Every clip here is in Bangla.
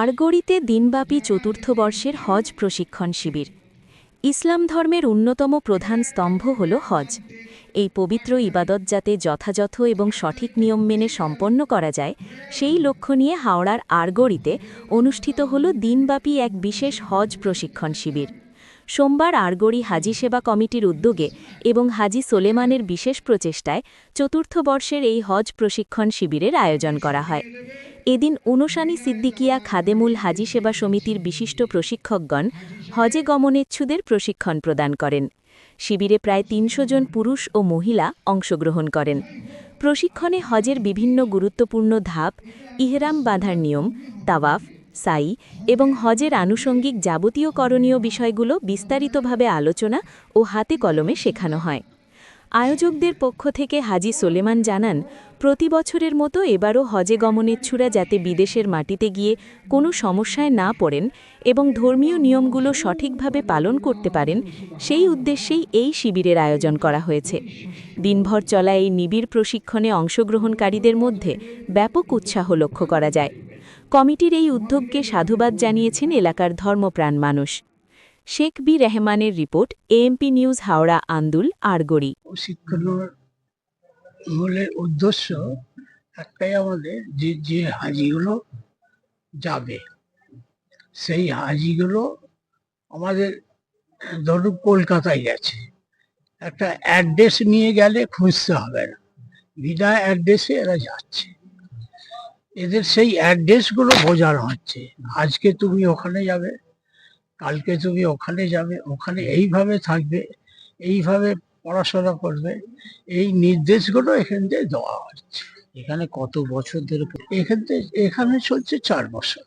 আরগড়িতে দিনব্যাপী চতুর্থ বর্ষের হজ প্রশিক্ষণ শিবির। ইসলাম ধর্মের অন্যতম প্রধান স্তম্ভ হল হজ। এই পবিত্র ইবাদত যাতে যথাযথ এবং সঠিক নিয়ম মেনে সম্পন্ন করা যায়, সেই লক্ষ্য নিয়ে হাওড়ার আরগড়িতে অনুষ্ঠিত হল দিনব্যাপী এক বিশেষ হজ প্রশিক্ষণ শিবির। সোমবার আরগড়ি হাজি সেবা কমিটির উদ্যোগে এবং হাজি সোলেমানের বিশেষ প্রচেষ্টায় চতুর্থ বর্ষের এই হজ প্রশিক্ষণ শিবিরের আয়োজন করা হয়। এদিন উনসানি সিদ্দিকিয়া খাদেমুল হাজি সেবা সমিতির বিশিষ্ট প্রশিক্ষকগণ হজে গমনেচ্ছুদের প্রশিক্ষণ প্রদান করেন। শিবিরে প্রায় তিনশো জন পুরুষ ও মহিলা অংশগ্রহণ করেন। প্রশিক্ষণে হজের বিভিন্ন গুরুত্বপূর্ণ ধাপ, ইহরাম বাঁধার নিয়ম, তাওয়াফ, সাই এবং হজের আনুষঙ্গিক যাবতীয় করণীয় বিষয়গুলো বিস্তারিতভাবে আলোচনা ও হাতে কলমে শেখানো হয়। আয়োজকদের পক্ষ থেকে হাজি সোলেমান জানান, প্রতি বছরের মতো এবারও হজে গমনেচ্ছুরা যাতে বিদেশের মাটিতে গিয়ে কোনো সমস্যায় না পড়েন এবং ধর্মীয় নিয়মগুলো সঠিকভাবে পালন করতে পারেন, সেই উদ্দেশ্যেই এই শিবিরের আয়োজন করা হয়েছে। দিনভর চলা এই নিবিড় প্রশিক্ষণে অংশগ্রহণকারীদের মধ্যে ব্যাপক উৎসাহ লক্ষ্য করা যায়। কমিটির এই উদ্যোগকে সাধুবাদ জানিয়েছেন এলাকার ধর্মপ্রাণ মানুষ। শেখ বি রহমানের report, AMP news, Howrah, Andul, Argari. মূলের উদ্দেশ্য একটাই আমাদের যে যে হাজিগুলো যাবে, সেই হাজিগুলো আমাদের ধরুন কলকাতায় গেছে। একটা অ্যাড্রেস নিয়ে গেলে খুঁজতে হবে না। বিনা অ্যাড্রেসে এরা যাচ্ছে। এদের সেই অ্যাড্রেসগুলো বোঝানো হচ্ছে। আজকে তুমি ওখানে যাবে কালকে তুমি ওখানে যাবে ওখানে এইভাবে থাকবে এইভাবে পড়াশোনা করবে এই নির্দেশগুলো এখান থেকে দেওয়া হচ্ছে। এখানে কত বছর ধরে এখান থেকে এখানে চলছে চার বছর।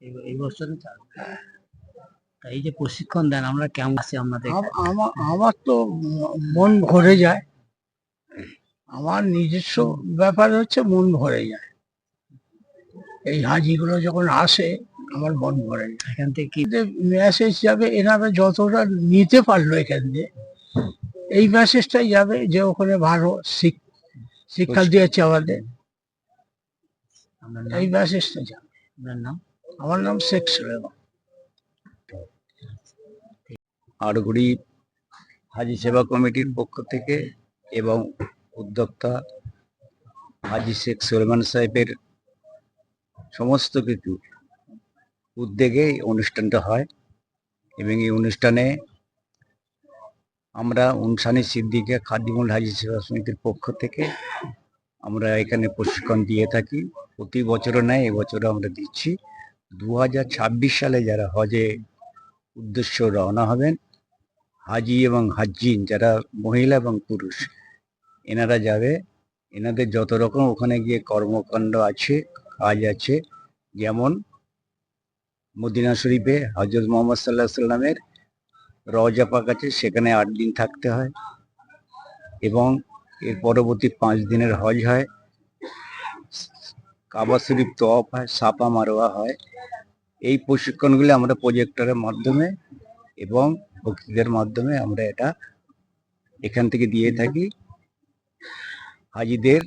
এই- বছরে? তা এই যে প্রশিক্ষণ দেন আমরা কেমন আছি আপনাদের আম- আমার আমার তো মন ভরে যায়। আমার নিজস্ব ব্যাপার হচ্ছে মন ভরে যায়। এই হাজিগুলো যখন আসে আমার মন ভরে এখান থেকে কি মেসেজ যাবে এনারা যতটা নিতে পারল এখান দিয়ে এই মেসেজটাই যাবে যে ওখানে ভালো শিক- শিক্ষা দিয়েছে আমাদের। এই মেসেজটা যাবে। আপনার নাম? আমার নাম শেখ সুলেমান। আড়গুড়ি হাজি সেবা কমিটির পক্ষ থেকে এবং উদ্যোক্তা হাজি শেখ সুলেমান সাহেবের সমস্ত কিছু উদ্যোগে এই অনুষ্ঠানটা হয় এবং এই অনুষ্ঠানে আমরা উনসানি সিদ্দিকে খাদিমুল হাজি সেবা সমিতির পক্ষ থেকে আমরা এখানে প্রশিক্ষণ দিয়ে থাকি। প্রতি বছরও নেয় এবছরও আমরা দিচ্ছি। দু হাজার ছাব্বিশ সালে যারা হজে উদ্দেশ্য রওনা হবেন, হাজি এবং হাজিন যারা মহিলা এবং পুরুষ, এনারা যাবে। এনাদের যত রকম ওখানে গিয়ে কর্মকাণ্ড আছে, কাজ আছে, যেমন মদিনা শরীফে হজরত মোহাম্মদ সাল্লাহ সাল্লামের রওজা পাক আছে সেখানে আট দিন থাকতে হয় এবং এর পরবর্তী পাঁচ দিনের হজ হয়। কাবা শরীফ তওয়াফ হয় সাপা মারোয়া হয়। এই প্রশিক্ষণগুলি আমরা প্রজেক্টরের মাধ্যমে এবং বক্তৃতার মাধ্যমে আমরা এটা এখান থেকে দিয়ে থাকি। হাজিদের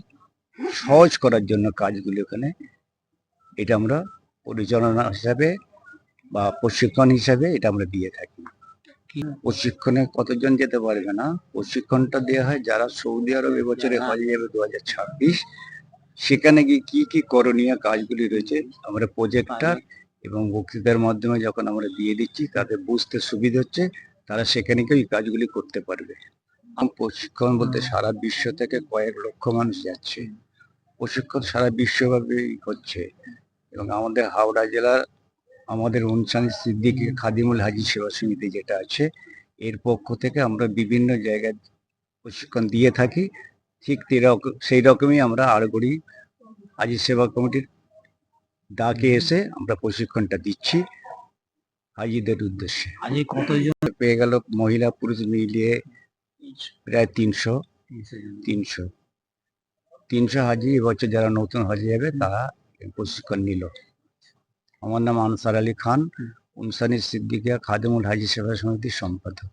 সহজ করার জন্য কাজগুলি ওখানে এটা আমরা পরিচালনা হিসাবে বা প্রশিক্ষণ হিসাবে এটা আমরা দিয়ে থাকি। প্রশিক্ষণে কতজন যেতে পারবে না? প্রশিক্ষণটা দেওয়া হয় যারা সৌদি আরব এবছরে হজে যাবে দু হাজার ছাব্বিশ। সেখানে গিয়ে কি কি করণীয় কাজগুলি রয়েছে আমরা প্রজেক্টার এবং বক্তৃতার মাধ্যমে যখন আমরা দিয়ে দিচ্ছি তাদের বুঝতে সুবিধা হচ্ছে তারা সেখানে গিয়ে এই কাজগুলি করতে পারবে। প্রশিক্ষণ বলতে সারা বিশ্ব থেকে কয়েক লক্ষ মানুষ যাচ্ছে। প্রশিক্ষণ সারা বিশ্বব্যাপী হচ্ছে। এবং আমাদের হাওড়া জেলার আমাদের অনুষ্ঠান সিদ্দিকি খাদিমুল হাজি সেবা সমিতি যেটা আছে এর পক্ষ থেকে আমরা বিভিন্ন জায়গায় প্রশিক্ষণ দিয়ে থাকি। ঠিক সেই রকমই আমরা আরগড়ি হাজি সেবা কমিটির ডাকে এসে আমরা প্রশিক্ষণটা দিচ্ছি হাজিদের উদ্দেশ্যে। আজকে কতজন? পেয়ে গেল মহিলা পুরুষ মিলিয়ে প্রায় তিনশো তিনশো তিনশো। হাজি এবছর যারা নতুন হাজি যাবে তারা প্রশিক্ষণ নিল। আমার নাম আনসার আলী খান। উনসানি সিদ্দিকিয়া খাদেমুল হাজি সেবা সমিতির সম্পাদক।